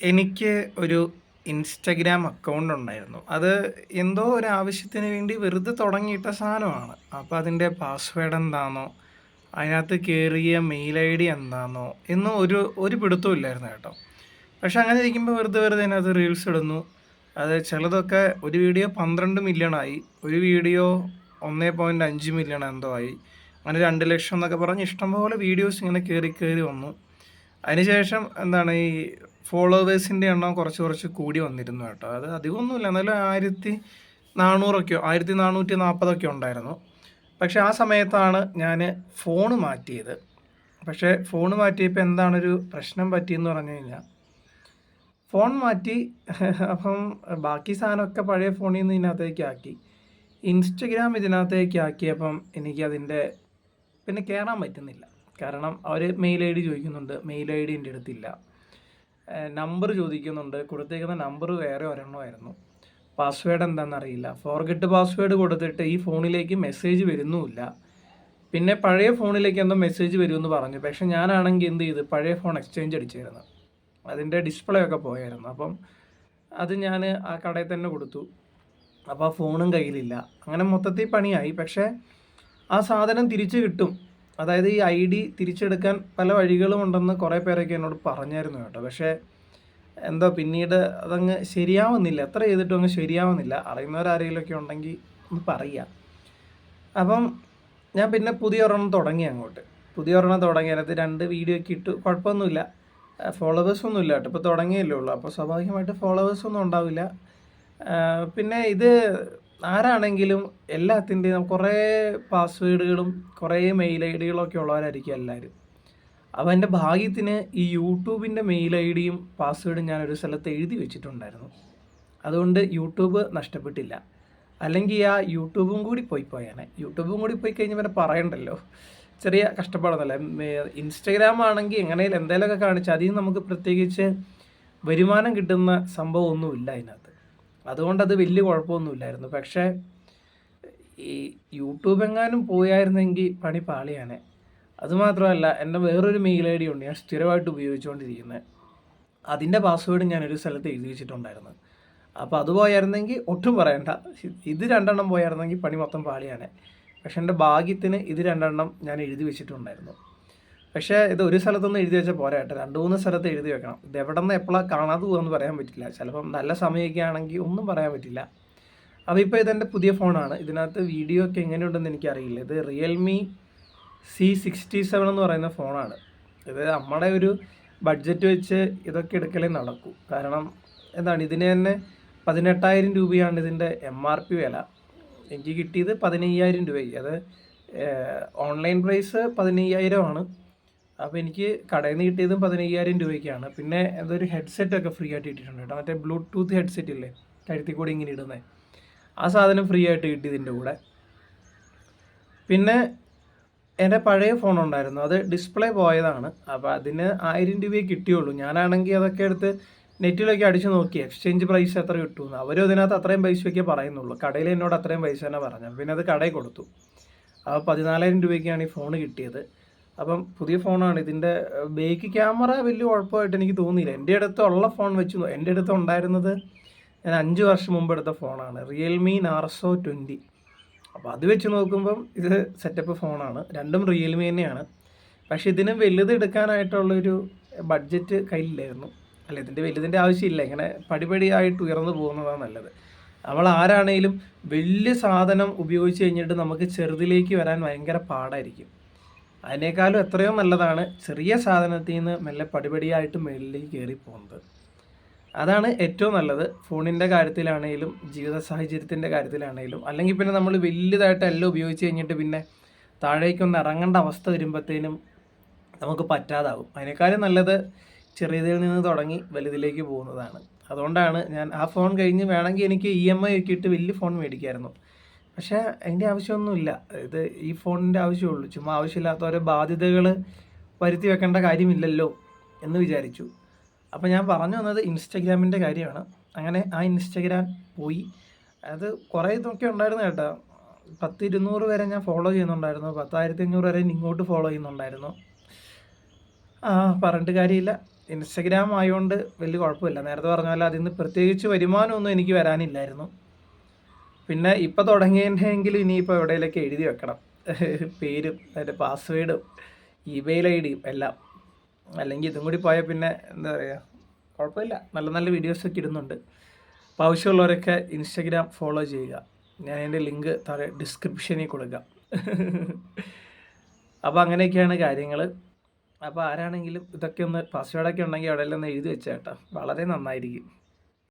എനിക്ക് ഒരു Instagram account ഉണ്ടായിരുന്നു. അത് എന്തോ ഒരു ആവശ്യത്തിന് വേണ്ടി വെറുതെ തുടങ്ങിയിട്ട സാധനമാണ്. അപ്പോൾ അതിന്റെ പാസ്വേഡ് എന്താണെന്നോ അതിനകത്ത് കയറിയ മെയിൽ ഐ ഡി എന്താണെന്നോ എന്നും ഒരു ഒരു പിടുത്തവും ഇല്ലായിരുന്നു കേട്ടോ. പക്ഷെ അങ്ങനെ ഇരിക്കുമ്പോൾ വെറുതെ വെറുതെ അതിനകത്ത് റീൽസ് ഇടുന്നു. അത് ചിലതൊക്കെ ഒരു വീഡിയോ പന്ത്രണ്ട് മില്യൺ ആയി ഒരു വീഡിയോ ഒന്നേ പോയിന്റ് അഞ്ച് മില്യൺ എന്തോ ആയി. അങ്ങനെ രണ്ട് ലക്ഷം എന്നൊക്കെ പറഞ്ഞ് ഇഷ്ടംപോലെ വീഡിയോസ് ഇങ്ങനെ കയറി കയറി വന്നു. അതിനുശേഷം എന്താണ് ഈ ഫോളോവേഴ്സിന്റെ എണ്ണം കുറച്ച് കുറച്ച് കൂടി വന്നിരുന്നു കേട്ടോ. അത് അധികമൊന്നുമില്ല. എന്നാലും ആയിരത്തി നാനൂറൊക്കെയോ ആയിരത്തി നാനൂറ്റി നാൽപ്പതൊക്കെ ഉണ്ടായിരുന്നു. പക്ഷേ ആ സമയത്താണ് ഞാൻ ഫോൺ മാറ്റിയത്. പക്ഷേ ഫോൺ മാറ്റിയപ്പോൾ എന്താണൊരു പ്രശ്നം പറ്റിയെന്ന് പറഞ്ഞു കഴിഞ്ഞാൽ ഫോൺ മാറ്റി അപ്പം ബാക്കി സാധനമൊക്കെ പഴയ ഫോണിൽ നിന്ന് ഇതിനകത്തേക്ക് ആക്കി. ഇൻസ്റ്റഗ്രാം ഇതിനകത്തേക്ക് ആക്കിയപ്പം എനിക്കതിന്റെ പിന്നെ കയറാൻ പറ്റുന്നില്ല. കാരണം അവർ മെയിൽ ഐ ഡി ചോദിക്കുന്നുണ്ട്. മെയിൽ ഐ ഡി എന്റെ അടുത്തില്ല. നമ്പർ ചോദിക്കുന്നുണ്ട്. കൊടുത്തേക്കുന്ന നമ്പർ വേറെ ഒരെണ്ണമായിരുന്നു പാസ്വേഡ് എന്താണെന്നറിയില്ല ഫോർഗെറ്റ് പാസ്വേഡ് കൊടുത്തിട്ട് ഈ ഫോണിലേക്ക് മെസ്സേജ് വരുന്നുമില്ല. പിന്നെ പഴയ ഫോണിലേക്ക് എന്തോ മെസ്സേജ് വരുമെന്ന് പറഞ്ഞു. പക്ഷെ ഞാനാണെങ്കിൽ എന്ത് ചെയ്ത്? പഴയ ഫോൺ എക്സ്ചേഞ്ച് അടിച്ചായിരുന്നു അതിന്റെ ഡിസ്പ്ലേ ഒക്കെ പോയായിരുന്നു. അപ്പം അത് ഞാൻ ആ കടയിൽ തന്നെ കൊടുത്തു. അപ്പോൾ ആ ഫോണും കയ്യിലില്ല. അങ്ങനെ മൊത്തത്തിൽ പണിയായി. പക്ഷേ ആ സാധനം തിരിച്ചു കിട്ടും. അതായത് ഈ ഐ ഡി തിരിച്ചെടുക്കാൻ പല വഴികളും ഉണ്ടെന്ന് കുറേ പേരൊക്കെ എന്നോട് പറഞ്ഞായിരുന്നു കേട്ടോ. പക്ഷേ എന്തോ പിന്നീട് അതങ്ങ് ശരിയാവുന്നില്ല. എത്ര ചെയ്തിട്ടും അങ്ങ് ശരിയാവുന്നില്ല. അറിയുന്നവരാരെങ്കിലുമൊക്കെ ഉണ്ടെങ്കിൽ ഒന്ന് പറയുക അപ്പം ഞാൻ പിന്നെ പുതിയ ഒരെണ്ണം തുടങ്ങി അങ്ങോട്ട്. പുതിയ ഒരെണ്ണം തുടങ്ങി. അതിനകത്ത് രണ്ട് വീഡിയോ ഒക്കെ ഇട്ടു. കുഴപ്പമൊന്നുമില്ല. ഫോളോവേഴ്സ് ഒന്നും ഇല്ല കേട്ടോ. ഇപ്പോൾ തുടങ്ങിയല്ലേ ഉള്ളൂ. അപ്പോൾ സ്വാഭാവികമായിട്ട് ഫോളോവേഴ്സ് ഒന്നും ഉണ്ടാവില്ല. പിന്നെ ഇത് ആരാണെങ്കിലും എല്ലാത്തിന്റെയും കുറേ പാസ്വേഡുകളും കുറേ മെയിൽ ഐ ഡികളൊക്കെ ഉള്ളവരായിരിക്കും എല്ലാവരും. അപ്പോൾ എന്റെ ഭാഗ്യത്തിന് ഈ യൂട്യൂബിന്റെ മെയിൽ ഐ ഡിയും പാസ്വേഡും ഞാൻ ഒരു സ്ഥലത്ത് എഴുതി വെച്ചിട്ടുണ്ടായിരുന്നു. അതുകൊണ്ട് യൂട്യൂബ് നഷ്ടപ്പെട്ടില്ല. അല്ലെങ്കിൽ ആ യൂട്യൂബും കൂടി പോയി പോയാനെ. യൂട്യൂബും കൂടി പോയി കഴിഞ്ഞാൽ പിന്നെ പറയണ്ടല്ലോ. ചെറിയ കഷ്ടപ്പാടൊന്നുമല്ല. ഇൻസ്റ്റഗ്രാം ആണെങ്കിൽ എങ്ങനെയും എന്തെങ്കിലുമൊക്കെ കാണിച്ചാൽ അതിൽ നമുക്ക് പ്രത്യേകിച്ച് വരുമാനം കിട്ടുന്ന സംഭവമൊന്നുമില്ല അതിനകത്ത്. അതുകൊണ്ട് അത് വലിയ കുഴപ്പമൊന്നുമില്ലായിരുന്നു. പക്ഷേ ഈ യൂട്യൂബ് എങ്ങാനും പോയായിരുന്നെങ്കിൽ പണി പാളിയാണ് അതുമാത്രമല്ല എന്റെ വേറൊരു മെയിൽ ഐ ഡി ഉണ്ട് ഞാൻ സ്ഥിരമായിട്ട് ഉപയോഗിച്ചുകൊണ്ടിരിക്കുന്നത്. അതിന്റെ പാസ്വേഡ് ഞാൻ ഒരു സ്ഥലത്ത് എഴുതി വെച്ചിട്ടുണ്ടായിരുന്നു. അപ്പോൾ അത് പോയായിരുന്നെങ്കിൽ ഒട്ടും പറയണ്ട. ഇത് രണ്ടെണ്ണം പോയായിരുന്നെങ്കിൽ പണി മൊത്തം പാളിയാണ് പക്ഷെ എന്റെ ഭാഗ്യത്തിന് ഇത് രണ്ടെണ്ണം ഞാൻ എഴുതി വെച്ചിട്ടുണ്ടായിരുന്നു. പക്ഷേ ഇത് ഒരു സ്ഥലത്തൊന്നും എഴുതി വെച്ചാൽ പോരാ കേട്ടോ. രണ്ട് മൂന്ന് സ്ഥലത്ത് എഴുതി വെക്കണം. ഇത് എവിടെ നിന്ന് എപ്പോഴാണ് കാണാതെ പോകുമെന്ന് പറയാൻ പറ്റില്ല. ചിലപ്പം നല്ല സമയമൊക്കെ ആണെങ്കിൽ ഒന്നും പറയാൻ പറ്റില്ല. അപ്പോൾ ഇപ്പോൾ ഇതെന്റെ പുതിയ ഫോണാണ്. ഇതിനകത്ത് വീഡിയോ ഒക്കെ എങ്ങനെയുണ്ടെന്ന് എനിക്കറിയില്ല. ഇത് റിയൽമി സി സിക്സ്റ്റി സെവൻ എന്ന് പറയുന്ന ഫോണാണ്. ഇത് നമ്മുടെ ഒരു ബഡ്ജറ്റ് വെച്ച് ഇതൊക്കെ എടുക്കലേ നടക്കൂ. കാരണം എന്താണ് ഇതിന് തന്നെ പതിനെട്ടായിരം രൂപയാണ് ഇതിന്റെ എം ആർ പി വില. എനിക്ക് കിട്ടിയത് പതിനയ്യായിരം രൂപയ്ക്ക് അത് ഓൺലൈൻ പ്രൈസ് പതിനയ്യായിരമാണ്. അപ്പോൾ എനിക്ക് കടയിൽ നിന്ന് കിട്ടിയതും പതിനയ്യായിരം രൂപയ്ക്കാണ്. പിന്നെ എന്തൊരു ഹെഡ്സെറ്റ് ഒക്കെ ഫ്രീ ആയിട്ട് കിട്ടിയിട്ടുണ്ട് കേട്ടോ. മറ്റേ ബ്ലൂടൂത്ത് ഹെഡ്സെറ്റ് ഇല്ലേ? കഴുത്തി കൂടി ഇങ്ങനെ ഇടുന്നത് ആ സാധനം ഫ്രീ ആയിട്ട് കിട്ടി ഇതിന്റെ കൂടെ. പിന്നെ എന്റെ പഴയ ഫോൺ ഉണ്ടായിരുന്നു. അത് ഡിസ്പ്ലേ പോയതാണ്. അപ്പോൾ അതിന് ആയിരം രൂപയെ കിട്ടിയുള്ളൂ. ഞാനാണെങ്കിൽ അതൊക്കെ എടുത്ത് നെറ്റിലൊക്കെ അടിച്ച് നോക്കി. എക്സ്ചേഞ്ച് പ്രൈസ് എത്ര കിട്ടുമെന്ന് അവരും അതിനകത്ത് അത്രയും പൈസയൊക്കെ പറയുന്നുള്ളൂ. കടയിൽ എന്നോട് അത്രയും പൈസ തന്നെ പറഞ്ഞു പിന്നെ അത് കടയിൽ കൊടുത്തു. അപ്പോൾ പതിനാലായിരം രൂപയ്ക്കാണ് ഈ ഫോൺ കിട്ടിയത്. അപ്പം പുതിയ ഫോണാണ്. ഇതിന്റെ ബേക്ക് ക്യാമറ വലിയ കുഴപ്പമായിട്ട് എനിക്ക് തോന്നിയില്ല. എന്റെ അടുത്തുള്ള ഫോൺ വെച്ച് എന്റെ അടുത്ത് ഉണ്ടായിരുന്നത് ഞാൻ അഞ്ച് വർഷം മുമ്പ് എടുത്ത ഫോണാണ്. റിയൽമി നാർസോ ട്വന്റി അപ്പോൾ അത് വെച്ച് നോക്കുമ്പം ഇത് സെറ്റപ്പ് ഫോണാണ്. രണ്ടും റിയൽമി തന്നെയാണ്. പക്ഷേ ഇതിന് വലുത് എടുക്കാനായിട്ടുള്ളൊരു ബഡ്ജറ്റ് കയ്യിലില്ലായിരുന്നു. അല്ല ഇതിന്റെ വലുതിന്റെ ആവശ്യമില്ല. ഇങ്ങനെ പടിപടിയായിട്ട് ഉയർന്നു പോകുന്നതാണ് നല്ലത്. നമ്മൾ ആരാണേലും വലിയ സാധനം ഉപയോഗിച്ച് കഴിഞ്ഞിട്ട് നമുക്ക് ചെറുതിലേക്ക് വരാൻ ഭയങ്കര പാടായിരിക്കും. അതിനേക്കാളും എത്രയോ നല്ലതാണ് ചെറിയ സാധനത്തിൽ നിന്ന് മെല്ലെ പടിപടിയായിട്ട് മേളിലേക്ക് കയറി പോകുന്നത്. അതാണ് ഏറ്റവും നല്ലത്. ഫോണിന്റെ കാര്യത്തിലാണെങ്കിലും ജീവിത സാഹചര്യത്തിന്റെ കാര്യത്തിലാണെങ്കിലും അല്ലെങ്കിൽ പിന്നെ നമ്മൾ വലിയതായിട്ട് എല്ലാം ഉപയോഗിച്ച് കഴിഞ്ഞിട്ട് പിന്നെ താഴേക്കൊന്ന് ഇറങ്ങേണ്ട അവസ്ഥ വരുമ്പോഴത്തേനും നമുക്ക് പറ്റാതാവും അതിനേക്കാളും നല്ലത് ചെറിയതിൽ നിന്ന് തുടങ്ങി വലുതിലേക്ക് പോകുന്നതാണ്. അതുകൊണ്ടാണ് ഞാൻ ആ ഫോൺ കഴിഞ്ഞ് വേണമെങ്കിൽ എനിക്ക് ഇ എം ഐ ഒക്കെ ഇട്ട് വലിയ ഫോൺ മേടിക്കായിരുന്നു. പക്ഷേ അതിന്റെ ആവശ്യമൊന്നുമില്ല. ഇത് ഈ ഫോണിന്റെ ആവശ്യമുള്ളൂ. ചുമ്മാ ആവശ്യമില്ലാത്തവരെ ബാധ്യതകൾ വരുത്തി വെക്കേണ്ട കാര്യമില്ലല്ലോ എന്ന് വിചാരിച്ചു. അപ്പോൾ ഞാൻ പറഞ്ഞു വന്നത് ഇൻസ്റ്റഗ്രാമിന്റെ കാര്യമാണ്. അങ്ങനെ ആ ഇൻസ്റ്റഗ്രാം പോയി. അത് കുറേ ഇതൊക്കെ ഉണ്ടായിരുന്നു കേട്ടോ. പത്ത് ഇരുന്നൂറ് വരെ ഞാൻ ഫോളോ ചെയ്യുന്നുണ്ടായിരുന്നു. പത്തായിരത്തി അഞ്ഞൂറ് വരെ ഇങ്ങോട്ട് ഫോളോ ചെയ്യുന്നുണ്ടായിരുന്നു. ആ പറഞ്ഞിട്ട് കാര്യമില്ല. ഇൻസ്റ്റഗ്രാം ആയതുകൊണ്ട് വലിയ കുഴപ്പമില്ല. നേരത്തെ പറഞ്ഞ പോലെ അതിൽ നിന്ന് പ്രത്യേകിച്ച് വരുമാനമൊന്നും എനിക്ക് വരാനില്ലായിരുന്നു. പിന്നെ ഇപ്പോൾ തുടങ്ങിയെങ്കിൽ ഇനിയിപ്പോൾ എവിടെയെങ്കിലൊക്കെ എഴുതി വെക്കണം. പേരും അതിന്റെ പാസ്വേഡും ഇമെയിൽ ഐ ഡിയും എല്ലാം. അല്ലെങ്കിൽ ഇതും കൂടി പോയാൽ പിന്നെ എന്താ പറയുക കുഴപ്പമില്ല. നല്ല നല്ല വീഡിയോസൊക്കെ ഇടുന്നുണ്ട്. അപ്പോൾ ആവശ്യമുള്ളവരൊക്കെ ഇൻസ്റ്റഗ്രാം ഫോളോ ചെയ്യുക. ഞാൻ എന്റെ ലിങ്ക് താഴെ ഡിസ്ക്രിപ്ഷനിൽ കൊടുക്കാം. അപ്പോൾ അങ്ങനെയൊക്കെയാണ് കാര്യങ്ങൾ അപ്പോൾ ആരാണെങ്കിലും ഇതൊക്കെ ഒന്ന് പാസ്വേഡൊക്കെ ഉണ്ടെങ്കിൽ അവിടെ ഒന്ന് എഴുതി വെച്ചേട്ടാ. വളരെ നന്നായിരിക്കും.